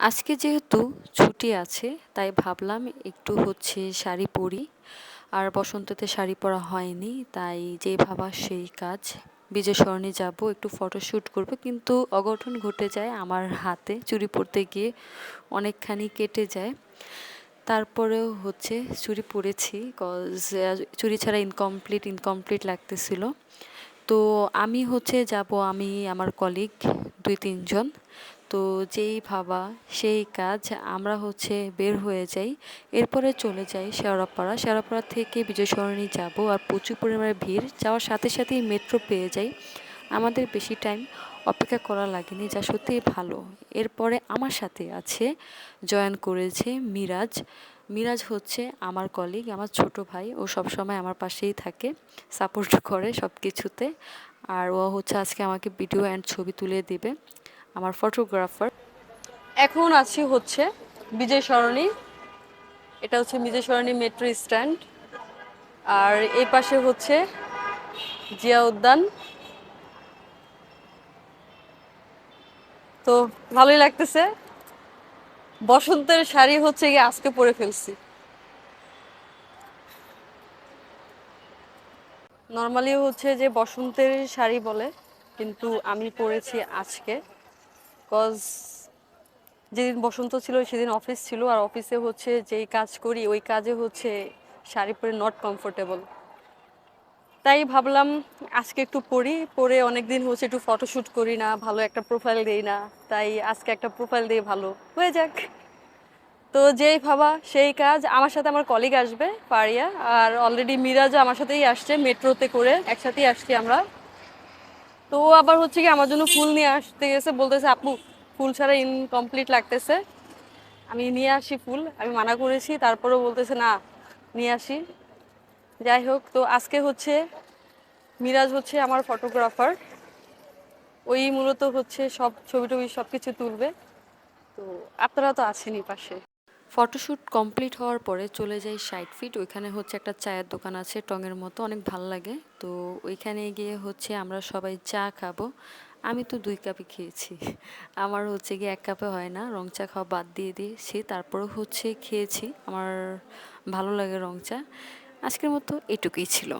আজকে যেহেতু ছুটি আছে, তাই ভাবলাম একটু হচ্ছে শাড়ি পরি। আর বসন্ততে শাড়ি পরা হয়নি, তাই যেই ভাবা সেই কাজ। বিজয় সরণি যাব, একটু ফটোশ্যুট করব, কিন্তু অঘটন ঘটে যায় আমার হাতে। চুরি পরতে গিয়ে অনেকখানি কেটে যায়। তারপরেও হচ্ছে চুরি পরেছি কজ চুরি ছাড়া ইনকমপ্লিট ইনকমপ্লিট লাগতেছিল। তো আমি হচ্ছে যাব, আমি, আমার কলিগ দুই, তিনজন। তো যেই ভাবা, সেই কাজ আমরা হচ্ছে বের হয়ে যাই। এরপরে চলে যাই শেওড়াপাড়া। শেওড়াপাড়া থেকে বিজয় সরণি যাব আর প্রচুর পরিমাণে ভিড়। যাওয়ার সাথে সাথেই মেট্রো পেয়ে যাই। আমাদের বেশি টাইম অপেক্ষা করা লাগেনি, যা সত্যিই ভালো। এরপরে আমার সাথে আছে, জয়েন করেছে মিরাজ। মিরাজ হচ্ছে আমার কলিগ আমার ছোট ভাই। ও সবসময় আমার পাশেই থাকে সাপোর্ট করে সব কিছুতে আর ও হচ্ছে আজকে আমাকে ভিডিও অ্যান্ড ছবি তুলে দিবে। আমার ফটোগ্রাফার এখন আছি হচ্ছে বিজয় সরণি। এটা হচ্ছে বিজয় সরণি মেট্রো স্ট্যান্ড আর এই পাশে হচ্ছে জিয়া উদ্যান। তো ভালোই লাগতেছে। বসন্তের শাড়ি হচ্ছে গিয়ে আজকে পরে ফেলছি। নর্মালি হচ্ছে যে বসন্তের শাড়ি বলে, কিন্তু আমি পরেছি আজকে। কজ যেদিন বসন্ত ছিল, সেদিন অফিস ছিল, আর অফিসে হচ্ছে যেই কাজ করি, ওই কাজে হচ্ছে শাড়ি পরে নট কমফোর্টেবল তাই ভাবলাম আজকে একটু পড়ি পরে অনেক দিন হচ্ছে একটু ফটোশ্যুট করি না, ভালো একটা প্রোফাইল দেই না, তাই আজকে একটা প্রোফাইল দিয়ে ভালো। হয়ে যাক। তো যেই ভাবা, সেই কাজ আমার সাথে আমার কলিগ আসবে, পারিয়া, আর অলরেডি মিরাজও আমার সাথেই আসছে মেট্রোতে করে একসাথেই আসছি আমরা। তো আবার হচ্ছে কি আমার জন্য ফুল নিয়ে আসতে গেছে, বলতেছে, আপু, ফুল ছাড়া ইনকমপ্লিট লাগতেছে। আমি নিয়ে আসি ফুল, আমি মানা করেছি, তারপরেও বলতেছে, না, নিয়ে আসি। যাই হোক, তো আজকে হচ্ছে মিরাজ হচ্ছে আমার ফটোগ্রাফার ওই মূলত হচ্ছে সব ছবি টবি সব কিছু তুলবে। তো আপনারা তো আছেনই পাশে। ফটোশ্যুট কমপ্লিট হওয়ার পরে চলে যাই সাইড ফিট, ওইখানে হচ্ছে একটা চায়ের দোকান আছে, টঙের মতো, অনেক ভালো লাগে। তো ওইখানে গিয়ে হচ্ছে আমরা সবাই চা খাব। আমি তো দুই কাপই খেয়েছি। আমার হচ্ছে গিয়ে এক কাপে হয় না, রং চা খাওয়া বাদ দিয়ে দিয়েছি তারপরে হচ্ছে খেয়েছি, আমার ভালো লাগে রং চা। আজকের মতো এটুকুই ছিল।